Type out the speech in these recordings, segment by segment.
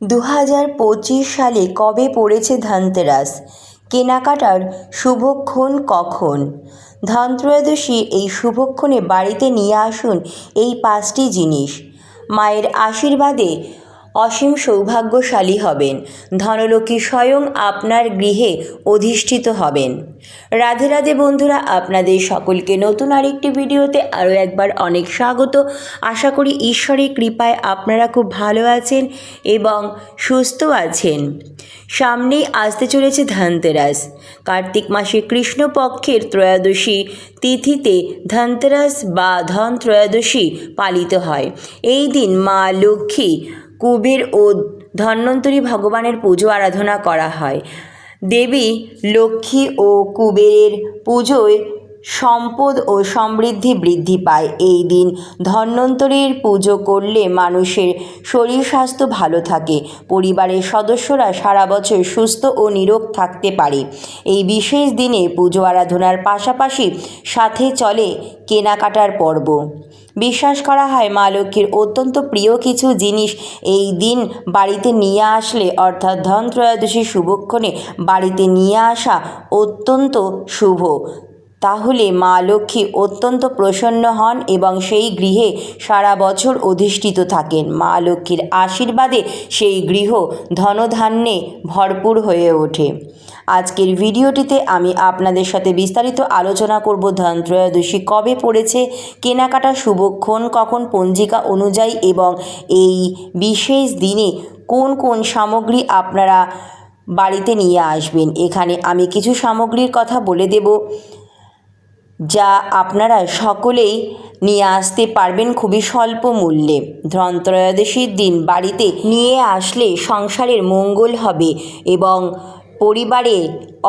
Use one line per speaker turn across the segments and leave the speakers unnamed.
দু হাজার পঁচিশ সালে কবে পড়েছে ধনতেরাস? কেনাকাটার শুভক্ষণ কখন? ধনত্রয়োদশী এই শুভক্ষণে বাড়িতে নিয়ে আসুন এই পাঁচটি জিনিস। মায়ের আশীর্বাদে অসীম সৌভাগ্যশালী হবেন। ধনলক্ষ্মী স্বয়ং আপনার গৃহে অধিষ্ঠিত হবেন। রাধে রাধে বন্ধুরা, আপনাদের সকলকে নতুন আরেকটি ভিডিওতে আরও একবার অনেক স্বাগত। আশা করি ঈশ্বরের কৃপায় আপনারা খুব ভালো আছেন এবং সুস্থ আছেন। সামনেই আসতে চলেছে ধনতেরাস। কার্তিক মাসে কৃষ্ণপক্ষের ত্রয়োদশী তিথিতে ধনতেরাস বা ধন ত্রয়োদশী পালিত হয়। এই দিন মা লক্ষ্মী কুবের ও ধন্বন্তরী ভগবানের পুজো আরাধনা করা হয়। দেবী লক্ষ্মী ও কুবেরের পুজোয় সম্পদ ও সমৃদ্ধি বৃদ্ধি পায়। এই দিন ধন্বন্তরীর পুজো করলে মানুষের শরীর স্বাস্থ্য ভালো থাকে। পরিবারের সদস্যরা সারা বছর সুস্থ ও নিরোগ থাকতে পারে। এই বিশেষ দিনে পুজো আরাধনার পাশাপাশি সাথে চলে কেনাকাটার পর্ব। বিশ্বাস করা হয়, মা লক্ষ্মীর অত্যন্ত প্রিয় কিছু জিনিস এই দিন বাড়িতে নিয়ে আসলে, অর্থাৎ ধন ত্রয়োদশী শুভক্ষণে বাড়িতে নিয়ে আসা অত্যন্ত শুভ। তাহলে মা লক্ষ্মী অত্যন্ত প্রসন্ন হন এবং সেই গৃহে সারা বছর অধিষ্ঠিত থাকেন। মা লক্ষ্মীর আশীর্বাদে সেই গৃহ ধনধান্যে ভরপুর হয়ে ওঠে। আজকের ভিডিওটিতে আমি আপনাদের সাথে বিস্তারিত আলোচনা করব ধন ত্রয়োদশী কবে পড়েছে কেনাকাটা শুভক্ষণ কখন, পঞ্জিকা অনুযায়ী এবং এই বিশেষ দিনে কোন কোন সামগ্রী আপনারা বাড়িতে নিয়ে আসবেন। এখানে আমি কিছু সামগ্রীর কথা বলে দেব। যা আপনারা সকলেই নিয়ে আসতে পারবেন খুবই স্বল্প মূল্যে। ধনত্রয়োদশীর দিন বাড়িতে নিয়ে আসলে সংসারের মঙ্গল হবে এবং পরিবারে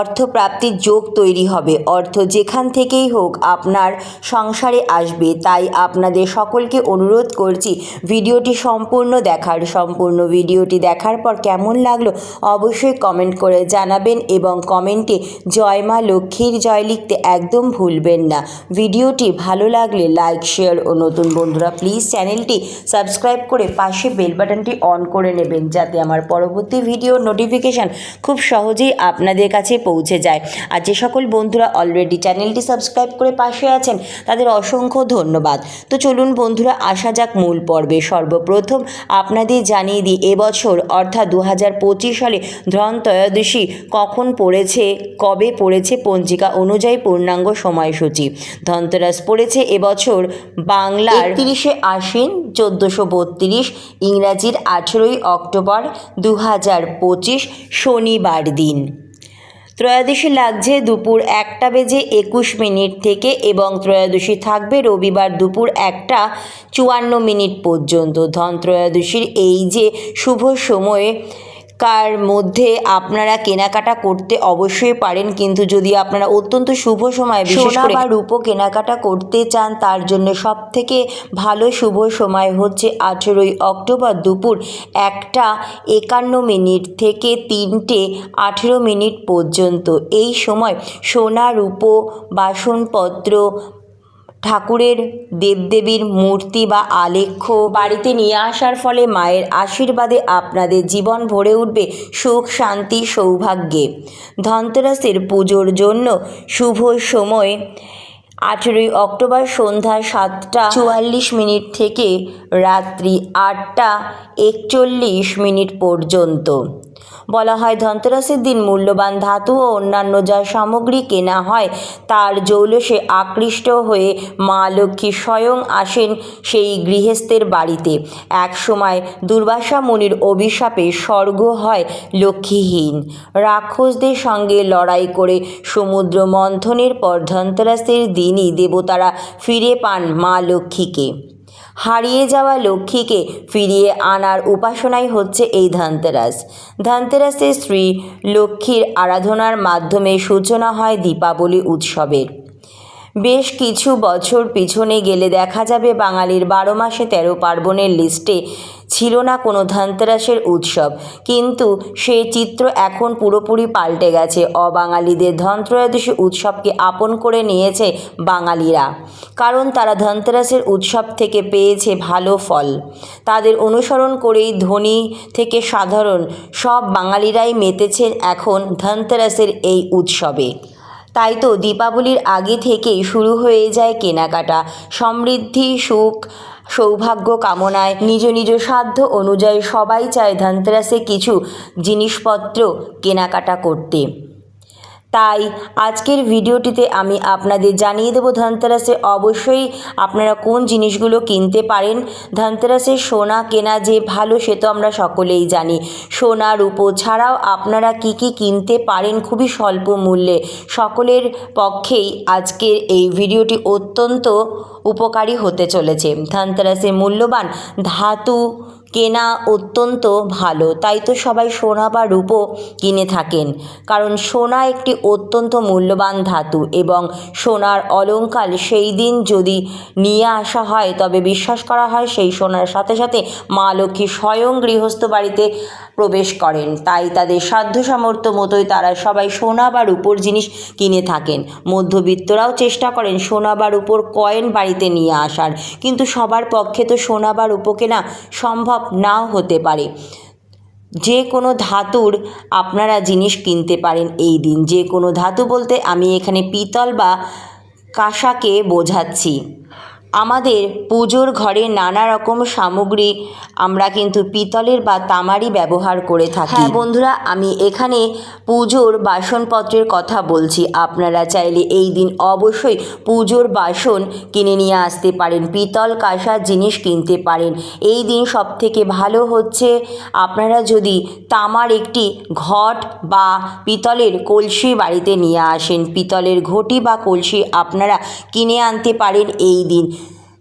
অর্থপ্রাপ্তির যোগ তৈরি হবে। অর্থ যেখান থেকেই হোক আপনার সংসারে আসবে। তাই আপনাদের সকলকে অনুরোধ করছি, ভিডিওটি সম্পূর্ণ দেখার। সম্পূর্ণ ভিডিওটি দেখার পর কেমন লাগল অবশ্যই কমেন্ট করে জানাবেন এবং কমেন্টে জয় মা লক্ষ্মীর জয় লিখতে একদম ভুলবেন না। ভিডিওটি ভালো লাগলে লাইক শেয়ার ও নতুন বন্ধুরা প্লিজ চ্যানেলটি সাবস্ক্রাইব করে পাশে বেল বাটনটি অন করে নেবেন যাতে আমার পরবর্তী ভিডিও নোটিফিকেশান খুব সহজেই আপনাদের কাছে পৌঁছে যায়। আর যে সকল বন্ধুরা অলরেডি চ্যানেলটি সাবস্ক্রাইব করে পাশে আছেন, তাদের অসংখ্য ধন্যবাদ। তো চলুন বন্ধুরা, আসা যাক মূল পর্বে। সর্বপ্রথম আপনাদের জানিয়ে দিই, এবছর অর্থাৎ দু হাজার পঁচিশ সালে ধন ত্রয়োদশী কখন পড়েছে, কবে পড়েছে পঞ্জিকা অনুযায়ী পূর্ণাঙ্গ সময়সূচি? ধনতেরাস পড়েছে এবছর বাংলার তিরিশে আশ্বিন, চোদ্দোশো বত্রিশ, ইংরাজির আঠেরোই অক্টোবর দু হাজার পঁচিশ শনিবার দিন। ত্রয়োদশী লাগছে দুপুর একটা বেজে একুশ মিনিট থেকে এবং ত্রয়োদশী থাকবে রবিবার দুপুর একটা চুয়ান্ন মিনিট পর্যন্ত। ধন ত্রয়োদশীর এই যে শুভ সময়ে কার মধ্যে আপনারা কেনাকাটা করতে অবশ্যই পারেন। কিন্তু যদি আপনারা অত্যন্ত শুভ সময় বিশেষ করে। বা রূপো কেনাকাটা করতে চান তার জন্য সব থেকে ভালো শুভ সময় হচ্ছে আঠেরোই অক্টোবর দুপুর একটা একান্ন মিনিট থেকে তিনটে আঠেরো মিনিট পর্যন্ত। এই সময় সোনা রূপো বাসনপত্র ঠাকুরের দেবদেবীর মূর্তি বা আলেখ্য বাড়িতে নিয়ে আসার ফলে মায়ের আশীর্বাদে আপনাদের জীবন ভরে উঠবে সুখ, শান্তি, সৌভাগ্যে। ধনতেরাসের পুজোর জন্য শুভ সময়। আঠেরোই অক্টোবর সন্ধ্যা সাতটা চুয়াল্লিশ মিনিট থেকে রাত্রি আটটা একচল্লিশ মিনিট পর্যন্ত। বলা হয় ধনতেরাসের দিন মূল্যবান ধাতু ও অন্যান্য যা সামগ্রী কেনা হয়, তার জৌলসে আকৃষ্ট হয়ে মা লক্ষ্মী স্বয়ং আসেন সেই গৃহস্থের বাড়িতে। এক সময় দুর্বাসা মুনির অভিশাপে স্বর্গ হয় লক্ষ্মীহীন। রাক্ষসদের সঙ্গে লড়াই করে সমুদ্র মন্থনের পর ধনতেরাসের দিনই দেবতারা ফিরে পান মা লক্ষ্মীকে। হারিয়ে যাওয়া লক্ষ্মীকে ফিরিয়ে আনার উপাসনাই হচ্ছে এই ধনতেরাস। ধনতেরাসে শ্রী লক্ষ্মীর আরাধনার মাধ্যমে সূচনা হয় দীপাবলি উৎসবের। বেশ কিছু বছর পিছনে গেলে দেখা যাবে বাঙালির বারো মাসে তেরো পার্বণের লিস্টে ছিল না কোনো ধনতেরাসের উৎসব। কিন্তু সে চিত্র এখন পুরোপুরি পাল্টে গেছে। অবাঙালিদের ধনত্রয়োদশী উৎসবকে আপন করে নিয়েছে বাঙালিরা। কারণ তারা ধনতেরাসের উৎসব থেকে পেয়েছে ভালো ফল। তাদের অনুসরণ করেই ধনী থেকে সাধারণ সব বাঙালিরাই মেতেছেন এখন ধনতেরাসের এই উৎসবে। তাই তো দীপাবলির আগে থেকেই শুরু হয়ে যায় কেনাকাটা। সমৃদ্ধি, সুখ, সৌভাগ্য কামনায় নিজ নিজ সাধ্য অনুযায়ী সবাই চায় ধনতেরাসে কিছু জিনিসপত্র কেনাকাটা করতে। তাই আজকের ভিডিওটিতে আমি আপনাদের জানিয়ে দেবো ধনতেরাসে অবশ্যই আপনারা কোন জিনিসগুলো কিনতে পারেন। ধনতেরাসে সোনা কেনা যে ভালো সে তো আমরা সকলেই জানি। সোনা, রূপো ছাড়াও আপনারা কি কি কিনতে পারেন খুবই স্বল্প মূল্যে। সকলের পক্ষেই আজকের এই ভিডিওটি অত্যন্ত উপকারী হতে চলেছে। ধনতেরাসে মূল্যবান ধাতু কেনা অত্যন্ত ভালো। তাই তো সবাই সোনা বা রূপো কিনে থাকেন। কারণ সোনা একটি অত্যন্ত মূল্যবান ধাতু এবং সোনার অলঙ্কার সেই দিন যদি নিয়ে আসা হয়, তবে বিশ্বাস করা হয় সেই সোনার সাথে সাথে মা লক্ষ্মী স্বয়ং গৃহস্থ বাড়িতে প্রবেশ করেন। তাই তাদের সাধ্য সামর্থ্য মতোই তারা সবাই সোনা বা রূপোর জিনিস কিনে থাকেন। মধ্যবিত্তরাও চেষ্টা করেন সোনা বা রূপোর কয়েন বাড়িতে নিয়ে আসার। কিন্তু সবার পক্ষে তো সোনা বা রূপো কেনা সম্ভব নাও হতে পারে। যে কোনো ধাতুর আপনারা জিনিস কিনতে পারেন এই দিন। যে কোনো ধাতু বলতে আমি এখানে পিতল বা কাঁসাকে বোঝাচ্ছি। আমাদের পুজোর ঘরে নানা রকম সামগ্রী আমরা কিন্তু পিতলের বা তামারই ব্যবহার করে থাকি। হ্যাঁ বন্ধুরা, আমি এখানে পুজোর বাসনপত্রের কথা বলছি। আপনারা চাইলে এই দিন অবশ্যই পুজোর বাসন কিনে নিয়ে আসতে পারেন, পিতল কাঁসার জিনিস কিনতে পারেন। এই দিন সব থেকে ভালো হচ্ছে, আপনারা যদি তামার একটি ঘট বা পিতলের কলসি বাড়িতে নিয়ে আসেন, পিতলের ঘটি বা কলসি আপনারা কিনে আনতে পারেন এই দিন।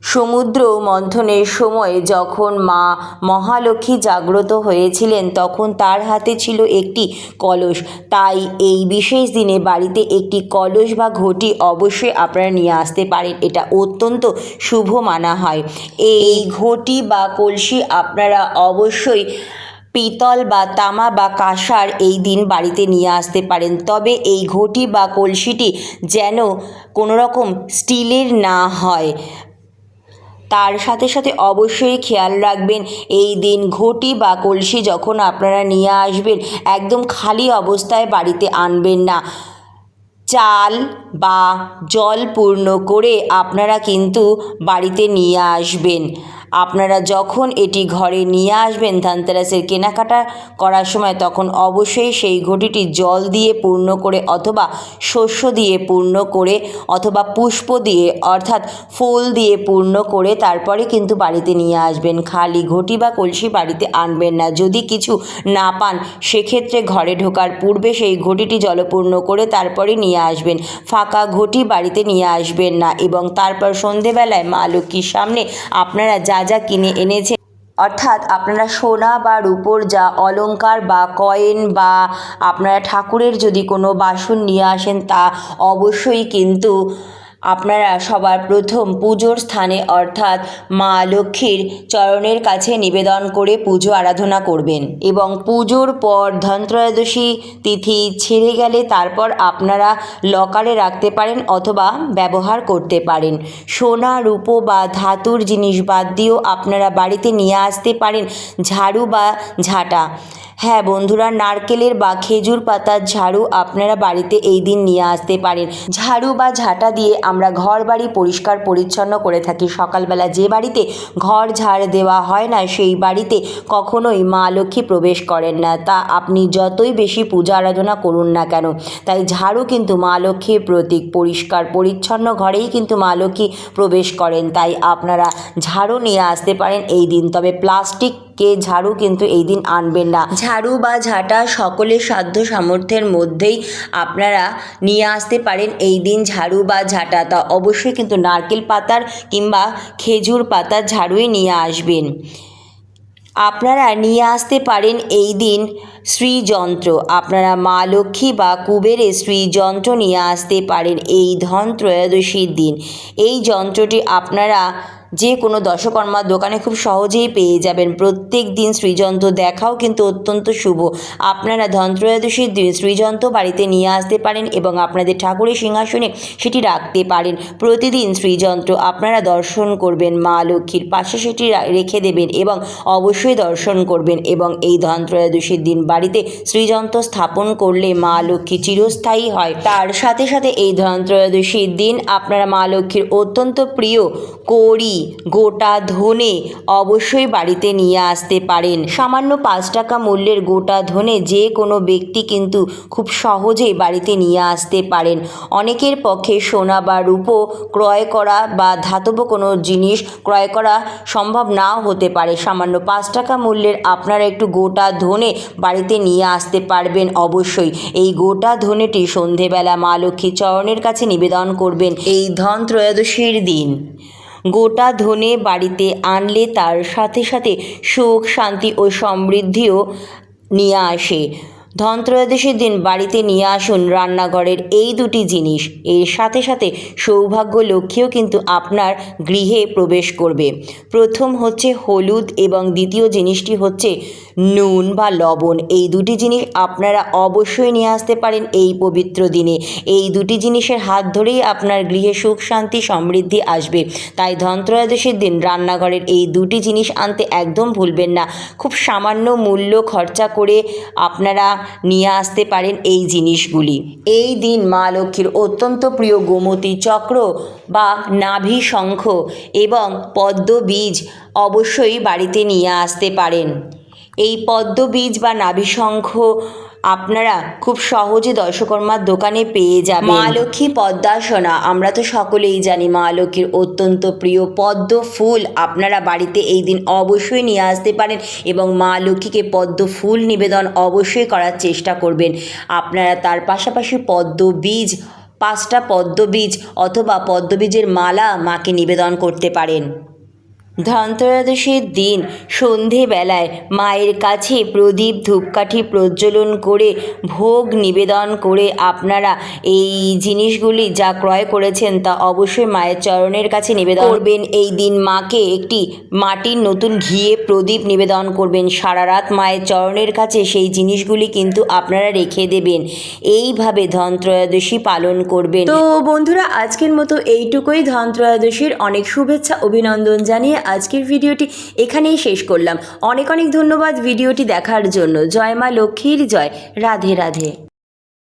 সমুদ্র মন্থনের সময় যখন মা মহালক্ষ্মী জাগ্রত হয়েছিলেন, তখন তার হাতে ছিল একটি কলস। তাই এই বিশেষ দিনে বাড়িতে একটি কলস বা ঘটি অবশ্যই আপনারা নিয়ে আসতে পারেন। এটা অত্যন্ত শুভ মানা হয়। এই ঘটি বা কলসি আপনারা অবশ্যই পিতল বা তামা বা কাঁসার এই দিন বাড়িতে নিয়ে আসতে পারেন। তবে এই ঘটি বা কলসিটি যেন কোনো রকম স্টিলের না হয়। তার সাথে সাথে অবশ্যই খেয়াল রাখবেন, এই দিন ঘটি বা কলসি যখন আপনারা নিয়ে আসবেন, একদম খালি অবস্থায় বাড়িতে আনবেন না। চাল বা জল পূর্ণ করে আপনারা কিন্তু বাড়িতে নিয়ে আসবেন। আপনারা যখন এটি ঘরে নিয়ে আসবেন ধানতেরাসের কেনাকাটা করার সময়, তখন অবশ্যই সেই ঘটিটি জল দিয়ে পূর্ণ করে অথবা শস্য দিয়ে পূর্ণ করে অথবা পুষ্প দিয়ে, অর্থাৎ ফুল দিয়ে পূর্ণ করে তারপরে কিন্তু বাড়িতে নিয়ে আসবেন। খালি ঘটি বা কলসি বাড়িতে আনবেন না। যদি কিছু না পান, সেক্ষেত্রে ঘরে ঢোকার পূর্বে সেই ঘটিটি জলপূর্ণ করে তারপরে নিয়ে আসবেন। ফাঁকা ঘটি বাড়িতে নিয়ে আসবেন না এবং তারপর সন্ধেবেলায় মা লক্ষ্মীর সামনে আপনারা যা যা কিনে এনেছে। অর্থাৎ আপনারা সোনা বা রূপোর যা অলঙ্কার বা কয়েন বা আপনারা ঠাকুরের যদি কোনো বাসন নিয়ে আসেন তা অবশ্যই কিন্তু আপনারা সবার প্রথম পুজোর স্থানে অর্থাৎ মা লক্ষ্মীর চরণের কাছে নিবেদন করে পুজো আরাধনা করবেন এবং পুজোর পর ধনত্রয়োদশী তিথি ছেড়ে গেলে তারপর আপনারা লকারে রাখতে পারেন অথবা ব্যবহার করতে পারেন। সোনা, রূপো বা ধাতুর জিনিস বাদ দিয়েও আপনারা বাড়িতে নিয়ে আসতে পারেন ঝাড়ু বা ঝাঁটা। হ্যাঁ বন্ধুরা, নারকেলের বা খেজুর পাতার ঝাড়ু আপনারা বাড়িতে এই দিন নিয়ে আসতে পারেন। ঝাড়ু বা ঝাঁটা দিয়ে আমরা ঘর বাড়ি পরিষ্কার পরিচ্ছন্ন করে থাকি। সকালবেলা যে বাড়িতে ঘর ঝাড় দেওয়া হয় না, সেই বাড়িতে কখনোই মা লক্ষ্মী প্রবেশ করেন না। তা আপনি যতই বেশি পূজা আরাধনা করুন না কেন, তাই ঝাড়ু কিন্তু মা লক্ষ্মীর প্রতীক। পরিষ্কার পরিচ্ছন্ন ঘরেই কিন্তু মা লক্ষ্মী প্রবেশ করেন। তাই আপনারা ঝাড়ু নিয়ে আসতে পারেন এই দিন। তবে প্লাস্টিক কে ঝাড়ু কিন্তু এই দিন আনবেন না। ঝাড়ু বা ঝাঁটা সকলের সাধ্য সামর্থ্যের মধ্যেই আপনারা নিয়ে আসতে পারেন এই দিন ঝাড়ু বা ঝাঁটা। তা অবশ্যই কিন্তু নারকেল পাতার কিংবা খেজুর পাতার ঝাড়ুই নিয়ে আসবেন। আপনারা নিয়ে আসতে পারেন এই দিন শ্রীযন্ত্র। আপনারা মা লক্ষ্মী বা কুবেরের শ্রীযন্ত্র নিয়ে আসতে পারেন এই ধন ত্রয়োদশীর দিন। এই যন্ত্রটি আপনারা যে কোনো দশকর্মার দোকানে খুব সহজেই পেয়ে যাবেন। প্রত্যেক দিন শ্রীযন্ত্র দেখাও কিন্তু অত্যন্ত শুভ। আপনারা ধনত্রয়োদশীর দিন শ্রীযন্ত্র বাড়িতে নিয়ে আসতে পারেন এবং আপনাদের ঠাকুরের সিংহাসনে সেটি রাখতে পারেন। প্রতিদিন শ্রীযন্ত্র আপনারা দর্শন করবেন, মা লক্ষ্মীর পাশে সেটি রেখে দেবেন এবং অবশ্যই দর্শন করবেন এবং এই ধনত্রয়োদশীর দিন বাড়িতে শ্রীযন্ত্র স্থাপন করলে মা লক্ষ্মী চিরস্থায়ী হয়। তার সাথে সাথে এই ধনত্রয়োদশীর দিন আপনারা মা লক্ষ্মীর অত্যন্ত প্রিয় কড়ি গোটা ধনে অবশ্যই বাড়িতে নিয়ে আসতে পারেন। সামান্য পাঁচ টাকা মূল্যের গোটা ধনে যে কোনো ব্যক্তি কিন্তু খুব সহজেই বাড়িতে নিয়ে আসতে পারেন। অনেকের পক্ষে সোনা বা রূপো ক্রয় করা বা ধাতব কোনো জিনিস ক্রয় করা সম্ভব নাও হতে পারে। সামান্য পাঁচ টাকা মূল্যের আপনারা একটু গোটা ধনে বাড়িতে নিয়ে আসতে পারবেন অবশ্যই। এই গোটা ধনেটি সন্ধেবেলা মা লক্ষ্মীর চরণের কাছে নিবেদন করবেন। এই ধন ত্রয়োদশীর দিন। গোটা ধনে বাড়িতে আনলে তার সাথে সাথে সুখ শান্তি ও সমৃদ্ধিও নিয়ে আসে। ধনত্রয়োদশীর দিন বাড়িতে নিয়ে আসুন রান্নাঘরের এই দুটি জিনিস। এর সাথে সাথে সৌভাগ্য লক্ষ্মীও কিন্তু আপনার গৃহে প্রবেশ করবে। প্রথম হচ্ছে হলুদ এবং দ্বিতীয় জিনিসটি হচ্ছে নুন বা লবণ। এই দুটি জিনিস আপনারা অবশ্যই নিয়ে আসতে পারেন এই পবিত্র দিনে। এই দুটি জিনিসের হাত ধরেই আপনার গৃহে সুখ, শান্তি, সমৃদ্ধি আসবে। তাই ধনত্রয়োদশীর দিন রান্নাঘরের এই দুটি জিনিস আনতে একদম ভুলবেন না। খুব সামান্য মূল্য খরচা করে আপনারা নিয়ে আসতে পারেন এই জিনিসগুলি। এই দিন মা লক্ষ্মীর অত্যন্ত প্রিয় গোমতী চক্র বা নাভি শঙ্খ এবং পদ্ম বীজ অবশ্যই বাড়িতে নিয়ে আসতে পারেন। এই পদ্ম বীজ বা নাভিশঙ্খ আপনারা খুব সহজে দর্শকর্মার দোকানে পেয়ে যাবেন। মা লক্ষ্মী পদ্মাসনা আমরা তো সকলেই জানি মা লক্ষ্মীর অত্যন্ত প্রিয় পদ্ম ফুল। আপনারা বাড়িতে এই দিন অবশ্যই নিয়ে আসতে পারেন এবং মা লক্ষ্মীকে পদ্ম ফুল নিবেদন অবশ্যই করার চেষ্টা করবেন। আপনারা তার পাশাপাশি পদ্ম বীজ, পাঁচটা পদ্ম বীজ অথবা পদ্ম বীজের মালা মাকে নিবেদন করতে পারেন। ধনতেরাদশীর দিন সন্ধেবেলায় মায়ের কাছে প্রদীপ ধূপকাঠি প্রজ্বলন করে ভোগ নিবেদন করে আপনারা এই জিনিসগুলি যা ক্রয় করেছেন তা অবশ্যই মায়ের চরণের কাছে নিবেদন করবেন। এই দিন মাকে একটি মাটির নতুন ঘিয়ে প্রদীপ নিবেদন করবেন। সারা রাত মায়ের চরণের কাছে সেই জিনিসগুলি কিন্তু আপনারা রেখে দেবেন। এইভাবে ধনত্রয়োদশী পালন করবেন। তো বন্ধুরা, আজকের মতো এইটুকুই। ধনত্রয়োদশীর অনেক শুভেচ্ছা, অভিনন্দন জানিয়ে আজকের ভিডিওটি এখানেই শেষ করলাম। অনেক অনেক ধন্যবাদ ভিডিওটি দেখার জন্য। জয় মা লক্ষ্মীর জয়। রাধে রাধে।